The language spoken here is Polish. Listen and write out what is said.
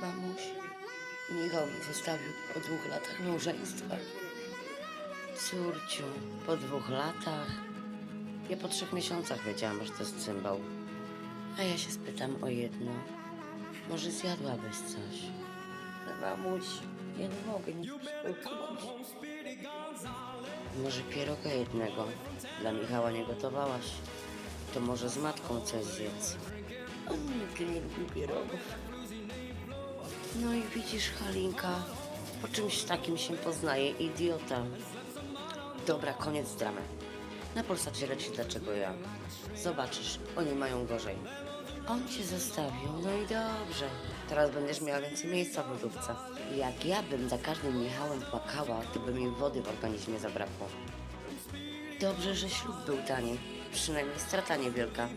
Mamuś, Michał zostawił po dwóch latach małżeństwa. Córciu, po dwóch latach? Ja po trzech miesiącach wiedziałam, że to jest cymbał. A ja się spytam o jedno. Może zjadłabyś coś? Mamuś, ja nie mogę nic przygotować. Może pieroga jednego dla Michała nie gotowałaś? To może z matką coś zjedz. On nigdy nie lubił pierogów. No i widzisz, Halinka, po czymś takim się poznaje idiota. Dobra, koniec dramy. Na Polsacie leci dlaczego ja. Zobaczysz, oni mają gorzej. On cię zostawił, no i dobrze. Teraz będziesz miała więcej miejsca w lodówce. Jak ja bym za każdym Michałem płakała, to by mi wody w organizmie zabrakło. Dobrze, że ślub był tani. Przynajmniej strata niewielka.